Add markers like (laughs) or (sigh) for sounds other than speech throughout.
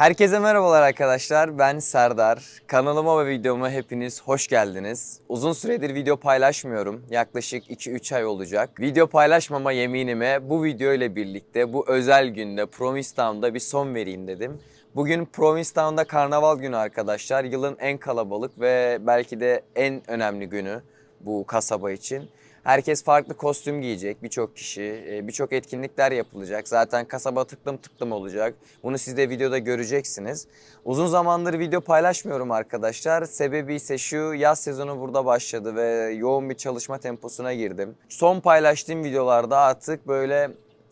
Herkese merhabalar arkadaşlar. Ben Serdar. Kanalıma ve videoma hepiniz hoş geldiniz. Uzun süredir video paylaşmıyorum. Yaklaşık 2-3 ay olacak. Video paylaşmama yeminime bu video ile birlikte bu özel günde Promise Town'da bir son vereyim dedim. Bugün Promise Town'da karnaval günü arkadaşlar. Yılın en kalabalık ve belki de en önemli günü bu kasaba için. Herkes farklı kostüm giyecek birçok kişi. e, Birçok etkinlikler yapılacak. Zaten kasaba tıklım tıklım olacak. Bunu siz de videoda göreceksiniz. Uzun zamandır video paylaşmıyorum arkadaşlar. Sebebi ise şu yaz sezonu burada başladı ve yoğun bir çalışma temposuna girdim. Son paylaştığım videolarda artık böyle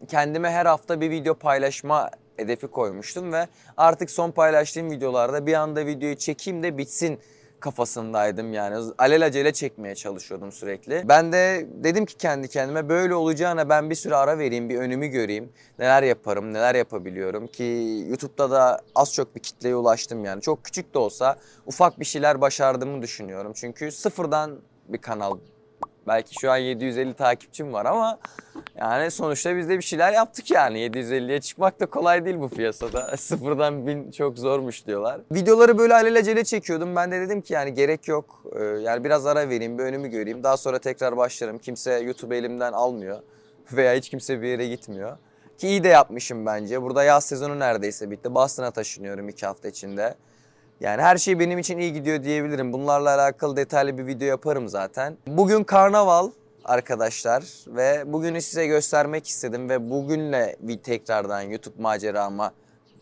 kendime her hafta bir video paylaşma hedefi koymuştum ve artık son paylaştığım videolarda bir anda videoyu çekeyim de bitsin kafasındaydım yani. Alelacele çekmeye çalışıyordum sürekli. Ben de dedim ki kendi kendime böyle olacağına ben bir süre ara vereyim, bir önümü göreyim. Neler yaparım, neler yapabiliyorum ki YouTube'da da az çok bir kitleye ulaştım yani. Çok küçük de olsa ufak bir şeyler başardığımı düşünüyorum. Çünkü sıfırdan bir kanal Belki şu an 750 takipçim var ama yani sonuçta biz de bir şeyler yaptık yani. 750'ye çıkmak da kolay değil bu piyasada. (laughs) Sıfırdan bin çok zormuş diyorlar. Videoları böyle alelacele çekiyordum. Ben de dedim ki yani gerek yok. Ee, Yani biraz ara vereyim, bir önümü göreyim. Daha sonra tekrar başlarım. Kimse YouTube elimden almıyor. (laughs) Veya hiç kimse bir yere gitmiyor. Ki iyi de yapmışım bence. Burada yaz sezonu neredeyse bitti. Boston'a taşınıyorum iki hafta içinde. Yani her şey benim için iyi gidiyor diyebilirim. Bunlarla alakalı detaylı bir video yaparım zaten. Bugün karnaval arkadaşlar ve bugünü size göstermek istedim ve bugünle bir tekrardan YouTube macerama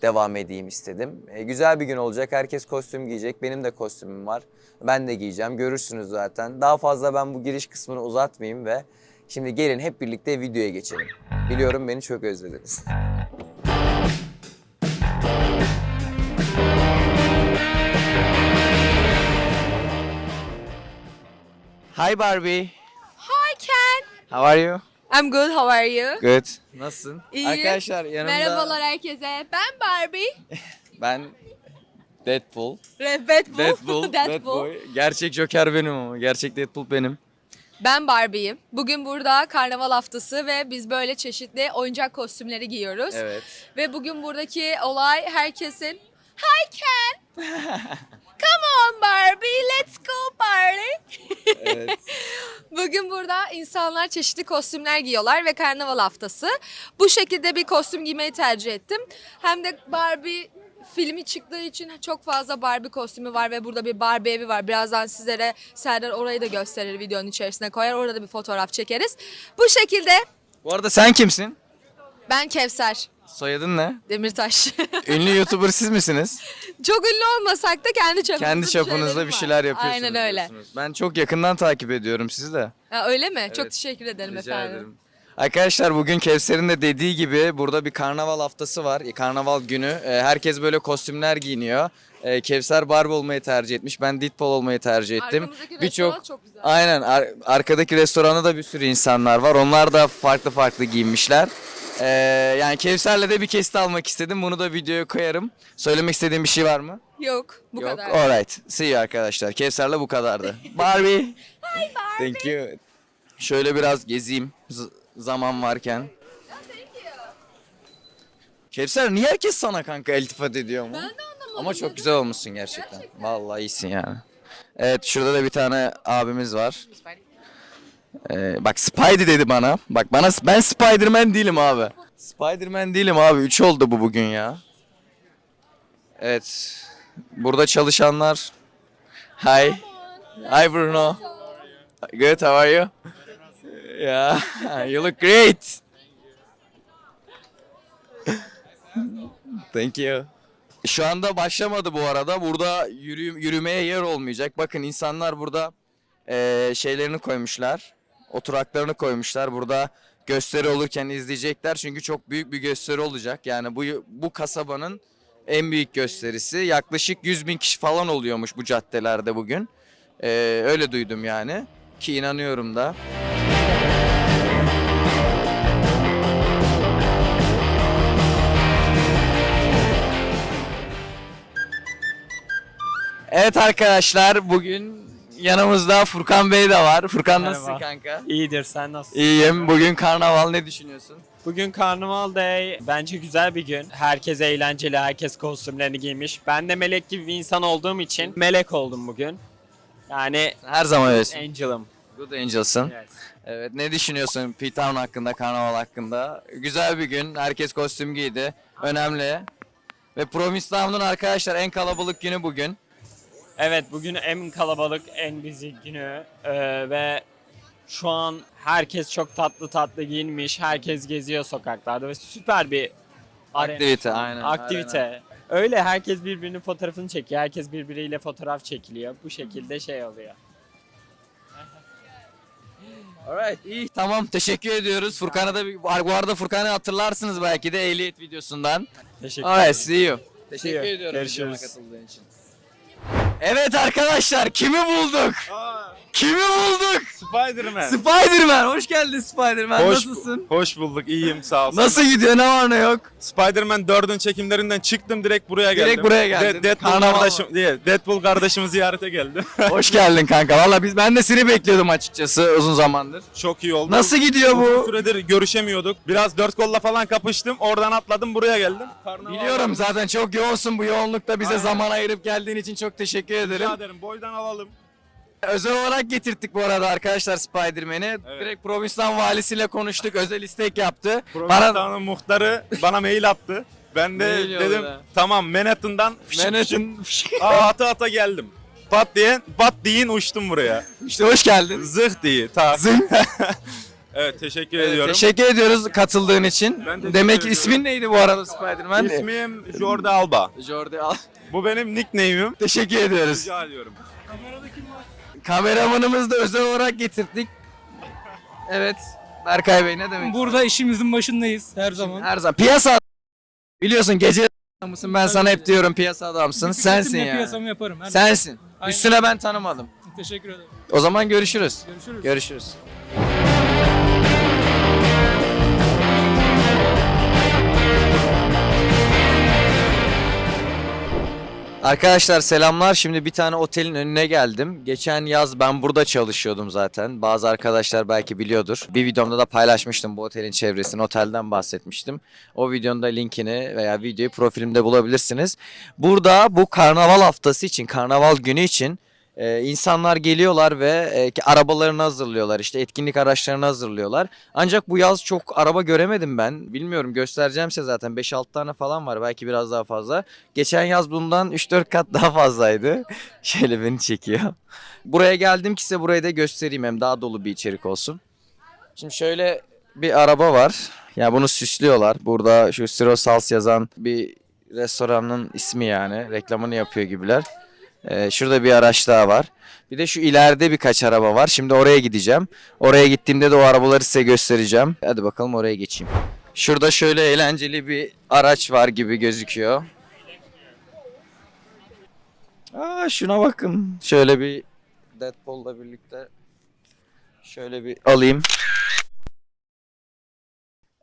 devam edeyim istedim. E, güzel bir gün olacak. Herkes kostüm giyecek. Benim de kostümüm var. Ben de giyeceğim. Görürsünüz zaten. Daha fazla ben bu giriş kısmını uzatmayayım ve şimdi gelin hep birlikte videoya geçelim. Biliyorum beni çok özlediniz. Hi Barbie. Hi Ken. How are you? I'm good. How are you? Good. Nasılsın? İyi. Arkadaşlar yanımda Merhabalar herkese. Ben Barbie. (laughs) ben Deadpool. Deadpool. Deadpool. (laughs) Deadpool. Gerçek Joker benim ama. Gerçek Deadpool benim. Ben Barbie'yim. Bugün burada karnaval haftası ve biz böyle çeşitli oyuncak kostümleri giyiyoruz. Evet. Ve bugün buradaki olay herkesin Hi Ken. (laughs) Come on Barbie, let's go party. Evet. (laughs) Bugün burada insanlar çeşitli kostümler giyiyorlar ve karnaval haftası. Bu şekilde bir kostüm giymeyi tercih ettim. Hem de Barbie filmi çıktığı için çok fazla Barbie kostümü var ve burada bir Barbie evi var. Birazdan sizlere Serdar orayı da gösterir videonun içerisine koyar. Orada da bir fotoğraf çekeriz. Bu şekilde Bu arada sen kimsin? ben Kevser Soyadın ne? Demirtaş. (laughs) Ünlü YouTuber siz misiniz? çok ünlü olmasak da kendi çapımızda Kendi çapınızda bir şeyler yapıyorsunuz. Aynen öyle. diyorsunuz. Ben çok yakından takip ediyorum sizi de. Ha, öyle mi? Çok Evet. teşekkür ederim Rica efendim. ederim. Arkadaşlar bugün Kevser'in de dediği gibi burada bir karnaval haftası var. Karnaval günü. Ee, Herkes böyle kostümler giyiniyor. Ee, Kevser Barbie olmayı tercih etmiş. Ben Deadpool olmayı tercih ettim. Arkamızdaki Birçok restoran çok güzel. Aynen. ar- arkadaki restoranda da bir sürü insanlar var. Onlar da farklı farklı giyinmişler. Ee, yani Kevser'le de bir kesit almak istedim. Bunu da videoya koyarım. Söylemek istediğim bir şey var mı? Yok bu Yok. kadar. Alright. See you arkadaşlar. Kevser'le bu kadardı. (laughs) Barbie. Hi Barbie. Thank you. Şöyle biraz gezeyim z- zaman varken. Kevser niye herkes sana kanka iltifat ediyor mu? Ben de anlamadım. Ama çok güzel olmuşsun gerçekten. Vallahi iyisin yani. Evet şurada da bir tane abimiz var. Ee, bak Spidey dedi bana. Bak bana ben Spiderman değilim abi. Spiderman değilim abi. 3 oldu bu bugün ya. Evet. Burada çalışanlar. Hi. Hi Bruno. Good, how are you? Yeah, (laughs) you look great. (laughs) Thank you. Şu anda başlamadı bu arada. Burada yürü, yürümeye yer olmayacak. Bakın insanlar burada eee, şeylerini koymuşlar. Oturaklarını koymuşlar. Burada gösteri olurken izleyecekler. Çünkü çok büyük bir gösteri olacak. Yani bu bu kasabanın en büyük gösterisi. Yaklaşık 100 bin kişi falan oluyormuş bu caddelerde bugün. Eee, öyle duydum yani. Ki inanıyorum da. Evet arkadaşlar bugün yanımızda Furkan Bey de var. Furkan Merhaba. nasılsın kanka? İyidir sen nasılsın? İyiyim. Bugün karnaval ne düşünüyorsun? Bugün Carnival Day. Bence güzel bir gün. Herkes eğlenceli, herkes kostümlerini giymiş. Ben de melek gibi bir insan olduğum için melek oldum bugün. Yani Her zaman öylesin. Angel'ım. Good Angels'ın. Evet. Evet ne düşünüyorsun P-Town hakkında, karnaval hakkında? Güzel bir gün. Herkes kostüm giydi. Önemli. Ve Promise Town'un arkadaşlar en kalabalık günü bugün. Evet bugün en kalabalık, en busy günü Ee, ve şu an herkes çok tatlı tatlı giyinmiş. Herkes geziyor sokaklarda ve süper bir arena. Aktivite, aynen, Aktivite. Öyle herkes birbirinin fotoğrafını çekiyor. Herkes birbiriyle fotoğraf çekiliyor. Bu şekilde şey oluyor. (laughs) Alright iyi tamam teşekkür ediyoruz. Furkan'a da bir, bu arada Furkan'ı hatırlarsınız belki de ehliyet videosundan. Teşekkür Alright see you. See you. Teşekkür ediyorum Görüşürüz. katıldığın için. Evet arkadaşlar kimi bulduk? Kimi bulduk? Spider-Man. Spider-Man. Hoş geldin Spider-Man. Hoş, Nasılsın? Hoş bulduk, iyiyim sağ ol. Nasıl gidiyor? Ne var ne yok? Spider-Man 4'ün çekimlerinden çıktım direkt buraya geldim. Direkt buraya geldin. De- Deadpool Karnaval kardeşim değil, Deadpool kardeşimi ziyarete geldim. (laughs) Hoş geldin kanka. Valla biz ben de seni bekliyordum açıkçası uzun zamandır. Çok iyi oldu. Nasıl gidiyor Uzun bu? süredir görüşemiyorduk. Biraz dört kolla falan kapıştım. Oradan atladım buraya geldim. Karnaval Biliyorum zaten çok yoğunsun bu yoğunlukta bize zaman ayırıp geldiğin için çok teşekkür ederim. Rica ederim boydan alalım. Özel olarak getirttik bu arada arkadaşlar Spider-Man'i. Evet. Direkt Provins'tan valisiyle konuştuk. Özel istek yaptı. Bana Provincia'nın muhtarı bana mail attı. Ben de Mail dedim tamam Manhattan'dan fışık fışık Manhattan aa, ata ata geldim. Pat diye, pat diyin uçtum buraya. işte hoş geldin. Zıh diye. Ta. Zın. (laughs) Evet teşekkür Evet, ediyorum. teşekkür ediyoruz katıldığın için. Ben teşekkür Demek ediyorum. ismin neydi bu arada Spider-Man? İsmim Jordi Alba. Jordi al. Bu benim nickname'im. Teşekkür ediyoruz. Rica ediyorum. Kameramanımızı da özel olarak getirdik. Evet. Berkay Bey ne demek? Burada işimizin başındayız her zaman. Her zaman piyasa biliyorsun gece adamısın ben sana hep diyorum piyasa adamsın. Sensin yani. piyasamı yaparım. Her Sensin. Aynen. Üstüne ben tanımadım. Teşekkür ederim. O zaman görüşürüz. Görüşürüz. Görüşürüz. Arkadaşlar selamlar. Şimdi bir tane otelin önüne geldim. Geçen yaz ben burada çalışıyordum zaten. Bazı arkadaşlar belki biliyordur. Bir videomda da paylaşmıştım bu otelin çevresini, otelden bahsetmiştim. O videonun da linkini veya videoyu profilimde bulabilirsiniz. Burada bu karnaval haftası için, karnaval günü için ee, insanlar geliyorlar ve e, arabalarını hazırlıyorlar işte etkinlik araçlarını hazırlıyorlar. Ancak bu yaz çok araba göremedim ben. Bilmiyorum göstereceğim size zaten 5-6 tane falan var belki biraz daha fazla. Geçen yaz bundan 3-4 kat daha fazlaydı. (laughs) Şöyle beni çekiyor. Buraya geldim ki size burayı da göstereyim hem daha dolu bir içerik olsun. Şimdi şöyle bir araba var. Ya bunu süslüyorlar. Burada şu Siro Sals yazan bir restoranın ismi yani. Reklamını yapıyor gibiler. Ee, şurada bir araç daha var. Bir de şu ileride birkaç araba var. Şimdi oraya gideceğim. Oraya gittiğimde de o arabaları size göstereceğim. Hadi bakalım oraya geçeyim. Şurada şöyle eğlenceli bir araç var gibi gözüküyor. Aa şuna bakın. Şöyle bir Deadpool'la birlikte şöyle bir alayım.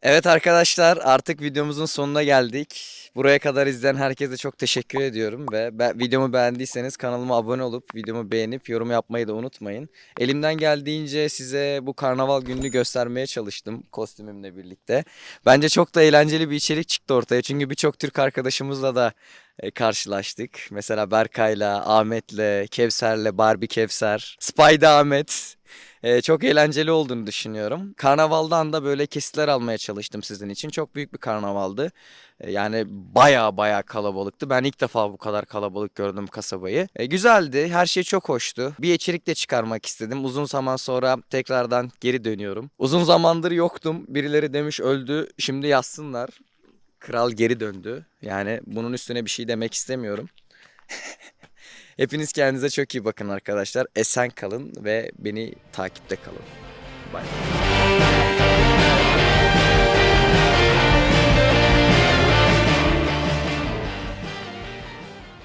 Evet arkadaşlar artık videomuzun sonuna geldik. Buraya kadar izleyen herkese çok teşekkür ediyorum ve be- videomu beğendiyseniz kanalıma abone olup videomu beğenip yorum yapmayı da unutmayın. Elimden geldiğince size bu karnaval gününü göstermeye çalıştım kostümümle birlikte. Bence çok da eğlenceli bir içerik çıktı ortaya çünkü birçok Türk arkadaşımızla da e, karşılaştık. Mesela Berkay'la, Ahmet'le, Kevser'le, Barbie Kevser, Spyde Ahmet. Ee, çok eğlenceli olduğunu düşünüyorum. Karnavaldan da böyle kesitler almaya çalıştım sizin için. Çok büyük bir karnavaldı. Ee, yani baya baya kalabalıktı. Ben ilk defa bu kadar kalabalık gördüm kasabayı. Ee, güzeldi. Her şey çok hoştu. Bir içerik de çıkarmak istedim. Uzun zaman sonra tekrardan geri dönüyorum. Uzun zamandır yoktum. Birileri demiş öldü. Şimdi yazsınlar. Kral geri döndü. Yani bunun üstüne bir şey demek istemiyorum. (laughs) Hepiniz kendinize çok iyi bakın arkadaşlar. Esen kalın ve beni takipte kalın. Bye.